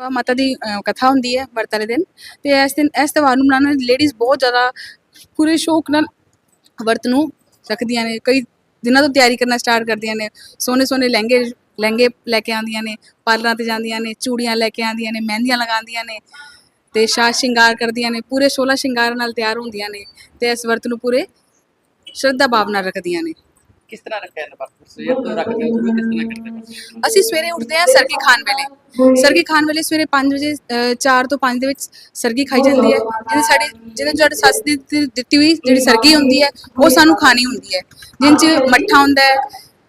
ਮਾਤਾ ਦੀ ਕਥਾ ਹੁੰਦੀ ਹੈ ਵਰਤ ਵਾਲੇ ਦਿਨ। ਤੇ ਇਸ ਦਿਨ ਇਸ ਤਿਉਹਾਰ ਨੂੰ ਮਨਾਉਣ ਲੇਡੀਜ਼ ਬਹੁਤ ਜ਼ਿਆਦਾ ਪੂਰੇ ਸ਼ੌਕ ਨਾਲ ਵਰਤ ਨੂੰ ਰੱਖਦੀਆਂ ਨੇ। ਕਈ ਦਿਨਾਂ ਤੋਂ ਤਿਆਰੀ ਕਰਨਾ ਸਟਾਰਟ ਕਰਦੀਆਂ ਨੇ। ਸੋਹਣੇ ਸੋਹਣੇ ਲਹਿੰਗੇ ਲਹਿੰਗੇ ਲੈ ਕੇ ਆਉਂਦੀਆਂ ਨੇ ਪਾਰਲਰਾਂ ਤੇ ਜਾਂਦੀਆਂ ਨੇ ਚੂੜੀਆਂ ਲੈ ਕੇ ਆਉਂਦੀਆਂ ਨੇ ਮਹਿੰਦੀਆਂ ਲਗਾਉਂਦੀਆਂ ਨੇ ਤੇ ਸਾਜ ਸ਼ਿੰਗਾਰ ਕਰਦੀਆਂ ਨੇ। ਪੂਰੇ 16 ਸ਼ਿੰਗਾਰ ਨਾਲ ਤਿਆਰ ਹੁੰਦੀਆਂ ਨੇ ਤੇ ਇਸ ਵਰਤ ਨੂੰ ਪੂਰੇ ਸ਼ਰਧਾ ਭਾਵ ਨਾਲ ਰੱਖਦੀਆਂ ਨੇ। ਕਿਸ ਤਰ੍ਹਾਂ ਰੱਖਿਆ ਇਹਨਾਂ ਵਰਤ? ਸਵੇਰ ਤੋਂ ਰੱਖਦੇ ਹੋ ਸ਼ੁਰੂ ਕਿਸ ਤਰ੍ਹਾਂ ਕਰਦੇ ਹੋ? ਅਸੀਂ ਸਵੇਰੇ ਉੱਠਦੇ ਹਾਂ ਸਰਗੀ ਖਾਣ ਵੇਲੇ। ਸਰਗੀ ਖਾਣ ਵੇਲੇ ਸਵੇਰੇ 5 ਵਜੇ 4 ਤੋਂ 5 ਦੇ ਵਿੱਚ ਸਰਗੀ ਖਾਈ ਜਾਂਦੀ ਹੈ। ਜਿਹਦੇ ਸਾਡੇ ਜਿਹਦੇ ਸਾਡੇ ਸੱਸ ਦੀ ਦਿੱਤੀ- ਹੋਈ ਜਿਹੜੀ ਸਰਗੀ ਹੁੰਦੀ ਹੈ ਉਹ ਸਾਨੂੰ ਖਾਣੀ ਹੁੰਦੀ ਹੈ। ਜਿਨ ਚ ਮੱਠਾ ਹੁੰਦਾ ਹੈ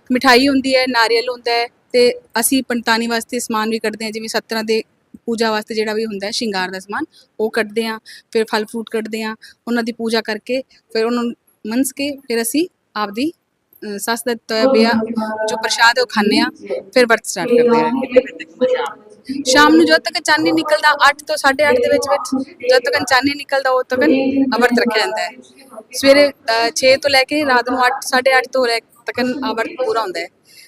ਮਿਠਾਈ ਹੁੰਦੀ ਹੈ ਨਾਰੀਅਲ ਹੁੰਦਾ ਹੈ ਤੇ ਅਸੀਂ ਪੰਤਾਨੀ ਵਾਸਤੇ ਸਮਾਨ ਵੀ ਕੱਢਦੇ ਹਾਂ ਜਿਵੇਂ ਸੱਤਰਾਂ ਦੇ ਪੂਜਾ ਵਾਸਤੇ ਜਿਹੜਾ ਵੀ ਹੁੰਦਾ ਹੈ ਸ਼ਿੰਗਾਰ ਦਾ ਸਮਾਨ ਉਹ ਕੱਢਦੇ ਹਾਂ। ਫਿਰ ਫਲ ਫਰੂਟ ਕੱਢਦੇ ਹਾਂ ਉਹਨਾਂ ਦੀ ਪੂਜਾ ਕਰਕੇ ਫਿਰ ਉਹਨਾਂ ਨੂੰ ਮੰਸ ਕੇ ਫਿਰ ਅਸੀਂ ਆਪਦੀ ਅ, ਸੱਸ ਦਾ ਦਿੱਤਾ ਹੋਇਆ ਬਿਆ ਜੋ ਪ੍ਰਸ਼ਾਦ ਹੈ ਉਹ ਖਾਂਦੇ ਹਾਂ ਫਿਰ ਵਰਤ ਸਟਾਰਟ ਕਰਦੇ ਕਿੰਨੇ ਹੁੰਦਾ ਸ਼ਾਮ ਨੂੰ ਜਦੋਂ ਤੱਕ ਚਾਨਣੀ ਨਿਕਲਦਾ 8 ਤੋਂ 8:30 ਦੇ ਵਿੱਚ ਵਿੱਚ ਜਦੋਂ ਤੱਕ ਚਾਨਣੀ ਨਿਕਲਦਾ ਉਹ ਤੱਕ ਅਵਰਤ ਰੱਖਿਆ ਜਾਂਦਾ ਹੈ। ਸਵੇਰੇ 6 ਤੋਂ ਲੈ ਕੇ ਰਾਤ ਨੂੰ 8 8:30 ਤੋਂ ਲੈ ਤੱਕ ਅਵਰਤ ਪੂਰਾ ਹੁੰਦਾ ਹੈ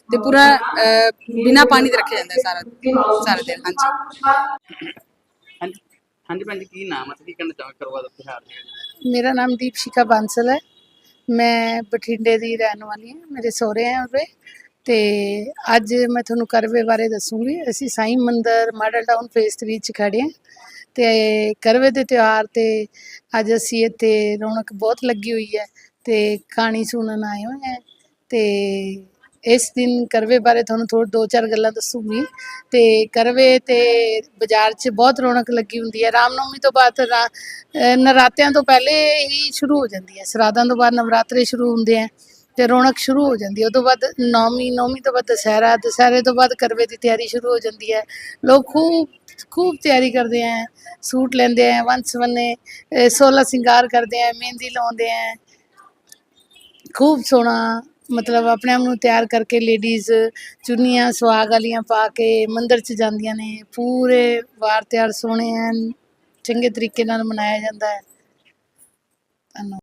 ਤੇ ਪੂਰਾ ਅ, ਬਿਨਾਂ ਪਾਣੀ ਦੇ ਰੱਖਿਆ ਜਾਂਦਾ ਹੈ ਸਾਰਾ ਸਾਰਾ ਦਿਨ ਹਾਂਜੀ। ਹਾਂਜੀ ਹਾਂਜੀ ਭੈਣ ਜੀ ਕੀ ਨਾਮ ਹੈ? ਤੇ ਕੀ ਕਹਿਣਾ ਚਾਹੋਗੇ? ਕਰਵਾ ਦੋ ਤਿਉਹਾਰ। ਦੇ ਮੇਰਾ ਨਾਮ ਦੀਪਸ਼ਿਕਾ ਬਾਂਸਲ ਹੈ। ਮੈਂ ਬਠਿੰਡੇ ਦੀ ਰਹਿਣ ਵਾਲੀ ਹਾਂ, ਮੇਰੇ ਸਹੁਰੇ ਹੈ ਉਰੇ ਤੇ ਅੱਜ ਮੈਂ ਤੁਹਾਨੂੰ ਕਰਵੇ ਬਾਰੇ ਦੱਸੂਗੀ। ਅਸੀਂ ਸਾਈਂ ਮੰਦਰ, ਮਾਡਲ ਟਾਊਨ ਫੇਸ 3 ਚ ਖੜੇ ਹਾਂ ਤੇ ਕਰਵੇ ਦੇ ਤਿਉਹਾਰ ਤੇ ਅੱਜ ਅਸੀਂ ਇੱਥੇ ਰੌਣਕ ਬਹੁਤ ਲੱਗੀ ਹੋਈ ਹੈ ਤੇ ਕਹਾਣੀ ਸੁਣਨ ਆਏ ਹੋਏ ਹਾਂ ਤੇ ਇਸ ਦਿਨ ਕਰਵੇ ਬਾਰੇ ਤੁਹਾਨੂੰ ਥੋੜ ਦੋ ਚਾਰ ਗੱਲਾਂ ਦੱਸੂਗੀ। ਤੇ ਕਰਵੇ ਤੇ ਬਾਜ਼ਾਰ 'ਚ ਬਹੁਤ ਰੌਣਕ ਲੱਗੀ ਹੁੰਦੀ ਹੈ। ਰਾਮਨੌਮੀ ਤੋਂ ਬਾਅਦ ਰਾ- ਅਹ ਨਰਾਤਿਆਂ ਤੋਂ ਪਹਿਲੇ ਹੀ ਸ਼ੁਰੂ ਹੋ ਜਾਂਦੀ ਹੈ। ਸਰਾਧਾਂ ਤੋਂ ਬਾਅਦ ਨਵਰਾਤਰੇ ਸ਼ੁਰੂ ਹੁੰਦੇ ਆ ਤੇ ਰੌਣਕ ਸ਼ੁਰੂ ਹੋ ਜਾਂਦੀ ਹੈ। ਉਹ ਤੋਂ ਬਾਅਦ ਨੌਮੀ ਨੌਮੀ ਤੋਂ ਬਾਅਦ ਦੁਸਹਿਰਾ, ਦੁਸਹਿਰੇ ਤੋਂ ਬਾਅਦ ਕਰਵੇ ਦੀ ਤਿਆਰੀ ਸ਼ੁਰੂ ਹੋ ਜਾਂਦੀ ਹੈ। ਲੋਕ ਖੂਬ ਖੂਬ ਤਿਆਰੀ ਕਰਦੇ ਆ ਸੂਟ ਲੈਂਦੇ ਆ ਵੰਸ ਵੰਨੇ ਸੋਲਾ ਸਿੰਗਾਰ ਕਰਦੇ ਆ ਮਹਿੰਦੀ ਲਾਉਂਦੇ ਆ ਖੂਬ ਸੋਹਣਾ ਮਤਲਬ ਆਪਣੇ ਆਪ ਨੂੰ ਤਿਆਰ ਕਰਕੇ ਲੇਡੀਜ਼ ਚੁੰਨੀਆਂ ਸੁਹਾਗ ਵਾਲੀਆਂ ਪਾ ਕੇ ਮੰਦਿਰ 'ਚ ਜਾਂਦੀਆਂ ਨੇ। ਪੂਰੇ ਵਾਰ ਤਿਆਰ ਸੋਹਣੇ ਐਨ, ਚੰਗੇ ਤਰੀਕੇ ਨਾਲ ਮਨਾਇਆ ਜਾਂਦਾ ਹੈ। ਧੰਨਵਾਦ।